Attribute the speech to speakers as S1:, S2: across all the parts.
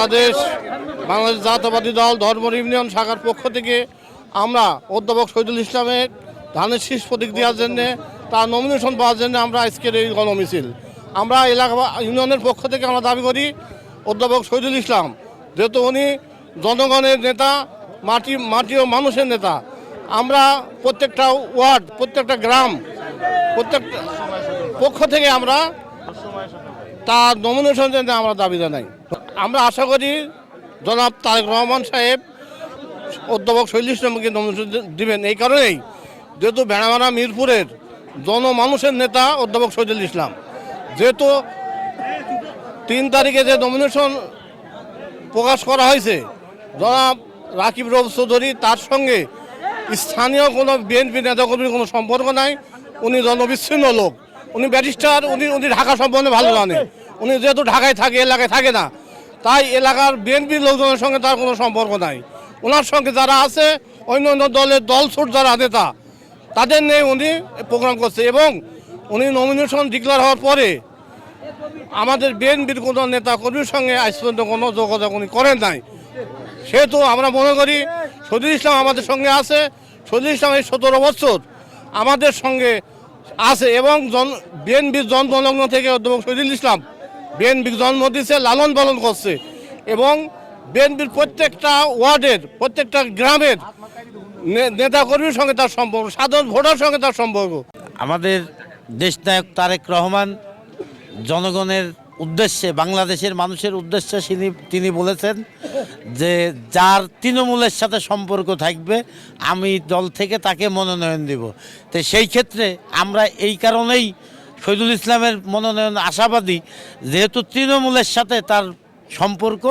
S1: বাংলাদেশ বাংলাদেশ জাতীয়বাদী দল, ধর্ম ইউনিয়ন শাখার পক্ষ থেকে আমরা অধ্যাপক শহীদুল ইসলামের ধানের শীষ প্রতীক দেওয়ার জন্যে, তার নমিনেশন পাওয়ার জন্য আমরা আজকের এই গণমিছিল। আমরা এলাকা ইউনিয়নের পক্ষ থেকে আমরা দাবি করি, অধ্যাপক শহীদুল ইসলাম, যেহেতু উনি জনগণের নেতা, মাটি মাটি ও মানুষের নেতা, আমরা প্রত্যেকটা ওয়ার্ড, প্রত্যেকটা গ্রাম প্রত্যেকটা পক্ষ থেকে আমরা তার নমিনেশন জন্য আমরা দাবি জানাই। আমরা আশা করি জনাব তারেক রহমান সাহেব অধ্যাপক শৈল ইসলামকে নমিনেশন দিবেন। এই কারণেই যেহেতু ভেড়ামারা মিরপুরের জনমানুষের নেতা অধ্যাপক শহীদুল ইসলাম, যেহেতু তিন তারিখে যে নমিনেশন প্রকাশ করা হয়েছে, জনাব রাকিব রব চৌধুরী তার সঙ্গে স্থানীয় কোনো বিএনপি নেতাকর্মীর কোনো সম্পর্ক নাই। উনি জনবিচ্ছিন্ন লোক। উনি ব্যারিস্টার, উনি উনি ঢাকা সম্বন্ধে ভালো জানে উনি যেহেতু ঢাকায় থাকে, এলাকায় থাকে না তাই এলাকার বিএনপির লোকজনের সঙ্গে তার কোনো সম্পর্ক নাই। ওনার সঙ্গে যারা আছে অন্য অন্য দলের দল ছুট যারা নেতা, তাদের নিয়ে উনি প্রোগ্রাম করছে এবং উনি নমিনেশন ডিক্লেয়ার হওয়ার পরে আমাদের বিএনপির কোনো নেতা কর্মীর সঙ্গে আজ পর্যন্ত কোনো যোগাযোগ উনি করেন নাই। সেহেতু আমরা মনে করি শহীদুল ইসলাম আমাদের সঙ্গে আছে, শহীদুল ইসলাম এই সতেরো বছর আমাদের সঙ্গে আছে এবং জন বিএনপির জন্মলগ্ন থেকে অধ্যাপক শহীদুল ইসলাম বিএনপির জন্ম দিচ্ছে লালন পালন করছে। এবং বিএনপির প্রত্যেকটা ওয়ার্ডের, প্রত্যেকটা গ্রামের নেতাকর্মীর সঙ্গে তার সম্পর্ক, সাধারণ ভোটার সঙ্গে তার সম্পর্ক।
S2: আমাদের দেশনায়ক তারেক রহমান জনগণের উদ্দেশ্যে, বাংলাদেশের মানুষের উদ্দেশ্যে তিনি তিনি বলেছেন যে, যার তৃণমূলের সাথে সম্পর্ক থাকবে, আমি দল থেকে তাকে মনোনয়ন দেব। তো সেই ক্ষেত্রে আমরা এই কারণেই শহীদুল ইসলামের মনোনয়ন আশাবাদী, যেহেতু তৃণমূলের সাথে তার সম্পর্ক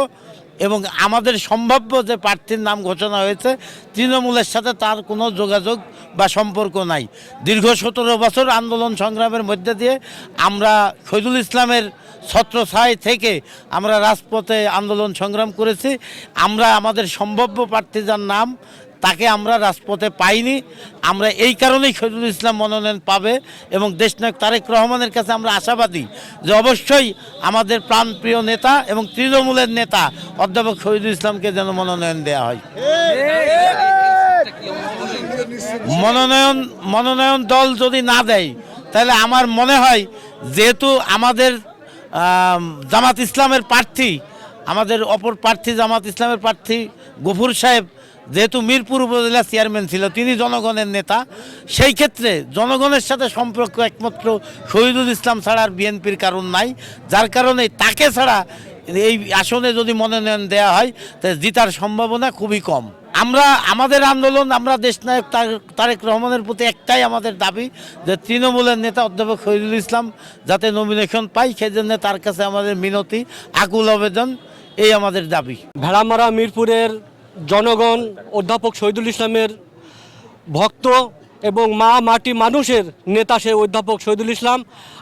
S2: এবং আমাদের সম্ভাব্য যে প্রার্থীর নাম ঘোষণা হয়েছে, তৃণমূলের সাথে তার কোনো যোগাযোগ বা সম্পর্ক নাই। দীর্ঘ সতেরো বছর আন্দোলন সংগ্রামের মধ্যে দিয়ে আমরা শহীদুল ইসলামের ছত্রছায় থেকে আমরা রাজপথে আন্দোলন সংগ্রাম করেছি। আমরা আমাদের সম্ভাব্য প্রার্থী যার নাম তাকে আমরা রাজপথে পাইনি। আমরা এই কারণেই শহীদুল ইসলাম মনোনয়ন পাবে এবং দেশনায়ক তারেক রহমানের কাছে আমরা আশাবাদী যে অবশ্যই আমাদের প্রাণপ্রিয় নেতা এবং তৃণমূলের নেতা অধ্যাপক শহীদুল ইসলামকে যেন মনোনয়ন দেওয়া হয়। মনোনয়ন মনোনয়ন দল যদি না দেয় তাহলে আমার মনে হয় যেহেতু আমাদের আম, জামাত ইসলামের প্রার্থী আমাদের অপর প্রার্থী জামাত ইসলামের প্রার্থী গফুর সাহেব যেহেতু মিরপুর উপজেলা চেয়ারম্যান ছিল, তিনি জনগণের নেতা। সেই ক্ষেত্রে জনগণের সাথে সম্পর্ক একমাত্র শহীদুল ইসলাম ছাড়া আর বিএনপির কারণ নাই। যার কারণে তাকে ছাড়া এই আসনে যদি মনোনয়ন দেওয়া হয় তাহলে জিতার সম্ভাবনা খুবই কম। আমরা, আমাদের আন্দোলন, আমরা দেশনায়ক তারেক রহমানের প্রতি একটাই আমাদের দাবি যে তৃণমূলের নেতা অধ্যাপক শহীদুল ইসলাম যাতে নমিনেশন পাই সেজন্য তার কাছে আমাদের মিনতি, আকুল আবেদন, এই আমাদের দাবি।
S3: ভেড়ামারা মিরপুরের জনগণ অধ্যাপক শহীদুল ইসলামের ভক্ত এবং মা মাটি মানুষের নেতা সে অধ্যাপক শহীদুল ইসলাম।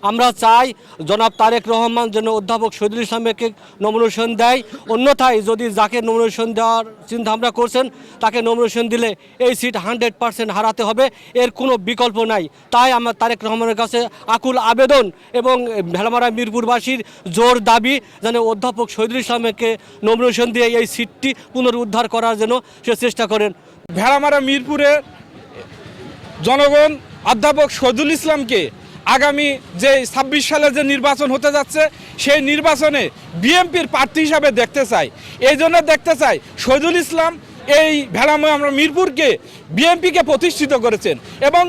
S3: আমরা চাই জনাব তারেক রহমান যেন অধ্যাপক শহীদুল ইসলামকে নমিনেশন দেয়। অন্যথায় যদি যাকে নমিনেশন দেওয়ার চিন্তা ভাবনা করছেন, তাকে নমিনেশন দিলে এই সিট হান্ড্রেড পার্সেন্ট হারাতে হবে। এর কোনো বিকল্প নাই। তাই আমার তারেক রহমানের কাছে আকুল আবেদন এবং ভেড়ামারা মিরপুরবাসীর জোর দাবি যেন অধ্যাপক শহীদুল ইসলামকে নমিনেশন দিয়ে এই সিটটি পুনরুদ্ধার করার জন্য সে চেষ্টা করেন।
S4: ভেড়ামারা মিরপুরে জনগণ অধ্যাপক শহীদুল ইসলামকে আগামী যে ছাব্বিশ সালে যে নির্বাচন হতে যাচ্ছে, সেই নির্বাচনে বিএনপির প্রার্থী হিসাবে দেখতে চাই। এই জন্য দেখতে চাই শহীদুল ইসলাম এই ভেড়াময় আমরা মিরপুরকে বিএনপিকে প্রতিষ্ঠিত করেছেন এবং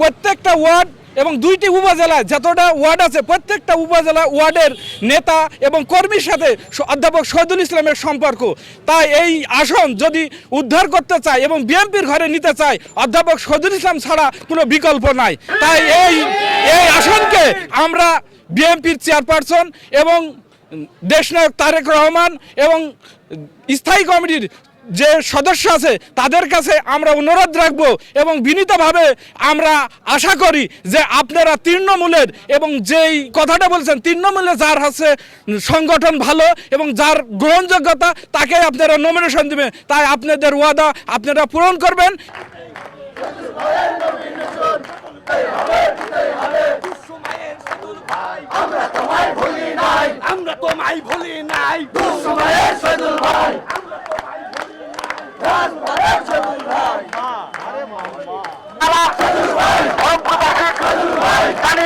S4: প্রত্যেকটা ওয়ার্ড এবং দুইটি উপজেলায় যতটা ওয়ার্ড আছে, প্রত্যেকটা উপজেলা ওয়ার্ডের নেতা এবং কর্মীর সাথে অধ্যাপক শহীদুল ইসলামের সম্পর্ক। তাই এই আসন যদি উদ্ধার করতে চায় এবং বিএনপির ঘরে নিতে চায়, অধ্যাপক শহীদুল ইসলাম ছাড়া কোনো বিকল্প নাই। তাই এই এই আসনকে আমরা বিএনপির চেয়ারপারসন এবং দেশনায়ক তারেক রহমান এবং স্থায়ী কমিটির যে সদস্য আছে, তাদের কাছে আমরা অনুরোধ রাখব এবং বিনীতভাবে আমরা আশা করি যে আপনারা তৃণমূলের এবং যেই কথাটা বলছেন, তৃণমূলে যার আছে সংগঠন ভালো এবং যার গ্রহণযোগ্যতা, তাকে আপনারা নমিনেশন দেবেন। তাই আপনাদের ওয়াদা আপনারা পূরণ করবেন।
S5: আমরা তোমায় ভুলি নাই, আমরা তোমায় ভুলি নাই।
S2: জানিয়ে